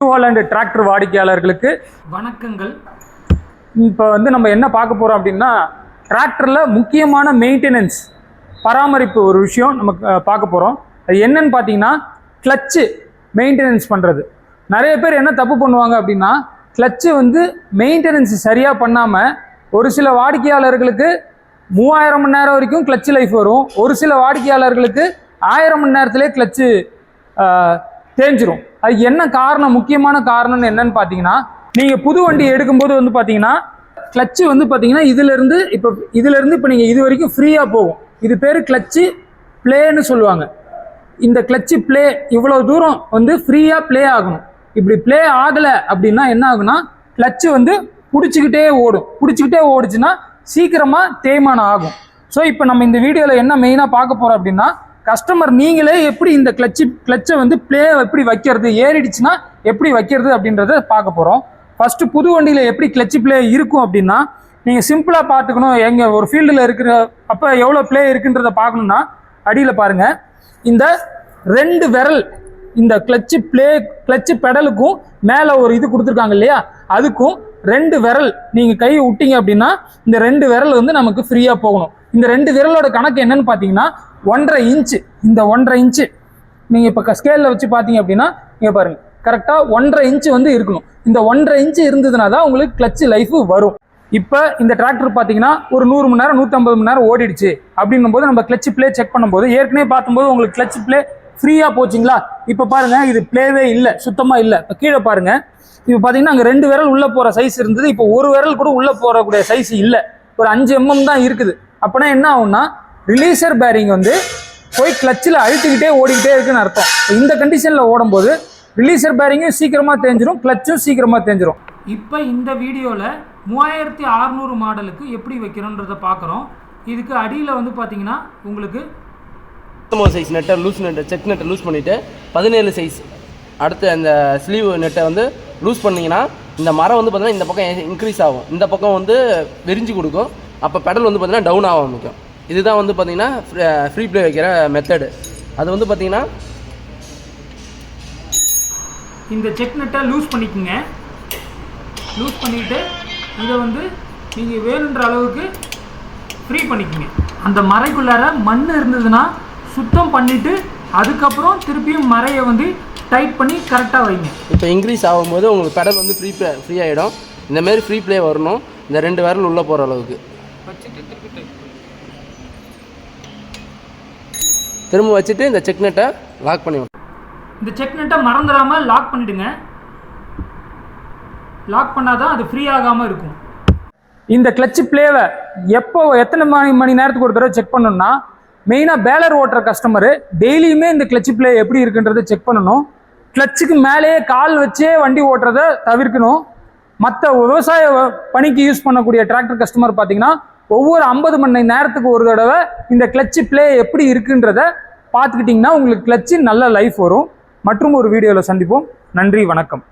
Haaland tractor வாடிக்கையாளர்களுக்கு வணக்கங்கள். இப்போ வந்து நம்ம என்ன பார்க்க போகிறோம் அப்படின்னா டிராக்டரில் முக்கியமான மெயின்டெனன்ஸ் பராமரிப்பு ஒரு விஷயம் நமக்கு அஹ், பார்க்க போகிறோம் அது என்னன்னு பார்த்தீங்கன்னா கிளச்சு மெயின்டெனன்ஸ் பண்ணுறது நிறைய பேர் என்ன தப்பு பண்ணுவாங்க அப்படின்னா கிளச்சு வந்து மெயின்டெனன்ஸ் சரியாக பண்ணாமல் ஒரு சில வாடிக்கையாளர்களுக்கு மூவாயிரம் மணி நேரம் வரைக்கும் கிளச்சு லைஃப் வரும். ஒரு சில வாடிக்கையாளர்களுக்கு ஆயிரம் மணி நேரத்திலே கிளச்சு தேஞ்சிரும். அது என்ன காரணம்? முக்கியமான காரணம்னு என்னன்னு பார்த்தீங்கன்னா நீங்கள் புது வண்டி எடுக்கும்போது வந்து பார்த்தீங்கன்னா கிளச்சு வந்து பார்த்தீங்கன்னா இதுலேருந்து இப்போ இதுலேருந்து இப்போ நீங்கள் இது வரைக்கும் ஃப்ரீயாக போகும். இது பேர் கிளச்சு ப்ளேன்னு சொல்லுவாங்க. இந்த கிளச்சு ப்ளே இவ்வளோ தூரம் வந்து ஃப்ரீயாக ப்ளே ஆகணும். இப்படி ப்ளே ஆகலை அப்படின்னா என்ன ஆகுனா கிளச்சு வந்து பிடிச்சிக்கிட்டே ஓடும். பிடிச்சிக்கிட்டே ஓடுச்சுன்னா சீக்கிரமாக தேய்மானம் ஆகும். ஸோ இப்போ நம்ம இந்த வீடியோவில் என்ன மெயினாக பார்க்க போகிறோம் அப்படின்னா கஸ்டமர் நீங்களே எப்படி இந்த கிளச்சு கிளச்சை வந்து ப்ளே எப்படி வைக்கிறது ஏறிடுச்சுன்னா எப்படி வைக்கிறது அப்படின்றத பார்க்க போகிறோம் ஃபஸ்ட்டு புது வண்டியில் எப்படி கிளச்சு ப்ளே இருக்கும் அப்படின்னா நீங்கள் சிம்பிளாக பார்த்துக்கணும். எங்கே ஒரு ஃபீல்டில் இருக்கிற அப்போ எவ்வளோ ப்ளே இருக்குன்றதை பார்க்கணுன்னா அடியில் பாருங்கள் இந்த ரெண்டு விரல் இந்த கிளச்சு ப்ளே கிளச்சு பெடலுக்கும் மேலே ஒரு இது கொடுத்துருக்காங்க இல்லையா? அதுக்கும் ரெண்டு விரல் நீங்கள் கையை விட்டீங்க அப்படின்னா இந்த ரெண்டு விரல் வந்து நமக்கு ஃப்ரீயாக போகணும். இந்த ரெண்டு விரலோட கணக்கு என்னன்னு பார்த்தீங்கன்னா ஒன்றரை இன்ச்சு இந்த ஒன்றரை இன்ச்சு நீங்கள் இப்போ ஸ்கேலில் வச்சு பார்த்தீங்க அப்படின்னா இங்கே பாருங்கள் கரெக்டாக ஒன்றரை இன்ச்சு வந்து இருக்கணும். இந்த ஒன்றரை இன்ச்சு இருந்ததுனா தான் உங்களுக்கு கிளச்சு லைஃபு வரும். இப்போ இந்த டிராக்டர் பார்த்தீங்கன்னா ஒரு நூறு மணி நேரம் நூற்றம்பது மணி நேரம் ஓடிடுச்சு. அப்படின்னும் போது நம்ம கிளச்சு ப்ளே செக் பண்ணும்போது ஏற்கனவே பார்க்கும்போது உங்களுக்கு கிளச்சு ப்ளே ஃப்ரீயாக போச்சுங்களா? இப்போ பாருங்கள் இது ப்ளேவே இல்லை சுத்தமாக இல்லை. இப்போ கீழே பாருங்கள் இப்போ பார்த்தீங்கன்னா அங்கே ரெண்டு விரல் உள்ளே போகிற சைஸ் இருந்தது. இப்போ ஒரு விரல் கூட உள்ளே போகக்கூடிய சைஸ் இல்லை. ஒரு அஞ்சு எம்எம் தான் இருக்குது. அப்போனா என்ன ஆகும்னா ரிலீசர் பேரிங் வந்து போய் கிளச்சில் அழுத்திக்கிட்டே ஓடிக்கிட்டே இருக்குன்னு அர்த்தம். இந்த கண்டிஷனில் ஓடும்போது ரிலீசர் பேரிங்கும் சீக்கிரமாக தேஞ்சிரும் கிளச்சும் சீக்கிரமாக தேஞ்சிரும். இப்போ இந்த வீடியோவில் மூவாயிரத்தி அறநூறு மாடலுக்கு எப்படி வைக்கிறோன்றத பார்க்குறோம் இதுக்கு அடியில் வந்து பார்த்தீங்கன்னா உங்களுக்கு பத்தொம்பது சைஸ் நெட்டை லூஸ் நெட்டை செக் நெட்டை லூஸ் பண்ணிவிட்டு பதினேழு சைஸ் அடுத்து அந்த ஸ்லீவ் நெட்டை வந்து லூஸ் பண்ணிங்கன்னா இந்த மரம் வந்து பார்த்தீங்கன்னா இந்த பக்கம் இன்க்ரீஸ் ஆகும். இந்த பக்கம் வந்து விரிஞ்சு கொடுக்கும். அப்போ பெடல் வந்து பார்த்தீங்கன்னா டவுன் ஆக ஆரம்பிக்கும் இதுதான் வந்து பார்த்தீங்கன்னா ஃப்ரீ ப்ளே வைக்கிற மெத்தடு அது வந்து பார்த்தீங்கன்னா இந்த செக் நெட்டை லூஸ் பண்ணிக்கோங்க. லூஸ் பண்ணிவிட்டு இதை வந்து நீங்கள் வேணுன்ற அளவுக்கு ஃப்ரீ பண்ணிக்கோங்க. அந்த மறைக்குள்ளார மண் இருந்ததுன்னா சுத்தம் பண்ணிவிட்டு அதுக்கப்புறம் திருப்பியும் மறையை வந்து டைட் பண்ணி கரெக்டாக வைங்க. இப்போ இன்க்ரீஸ் ஆகும்போது உங்களுக்கு பெடல் வந்து ஃப்ரீ ப்ளே ஃப்ரீ ஆகிடும் இந்தமாரி ஃப்ரீ ப்ளே வரணும். இந்த ரெண்டு விரல் உள்ளே போகிற அளவுக்கு. திரும்ப வச்சுட்டு இந்த செக் நெட்டை லாக் பண்ணி விடணும். இந்த செக் நெட்டை மறந்துடாமல் லாக் பண்ணிவிடுங்க லாக் பண்ணாதான் அது ஃப்ரீ ஆகாமல் இருக்கும். இந்த கிளச்சு ப்ளேவை எப்போ எத்தனை மணி மணி நேரத்துக்கு ஒரு தடவை செக் பண்ணணும்னா மெயினாக பேலர் ஓட்டுற கஸ்டமரு டெய்லியுமே இந்த கிளச்சு ப்ளே எப்படி இருக்குன்றதை செக் பண்ணணும். கிளச்சுக்கு மேலேயே கால் வச்சே வண்டி ஓட்டுறதை தவிர்க்கணும். மற்ற விவசாய பணிக்கு யூஸ் பண்ணக்கூடிய டிராக்டர் கஸ்டமர் பார்த்தீங்கன்னா ஒவ்வொரு ஐம்பது மணி நேரத்துக்கு ஒரு தடவை இந்த கிளச்சு ப்ளே எப்படி இருக்குன்றத பார்த்துக்கிட்டிங்கன்னா உங்களுக்கு கிளச்சு நல்ல லைஃப் வரும். மற்றும் ஒரு வீடியோவில் சந்திப்போம். நன்றி வணக்கம்.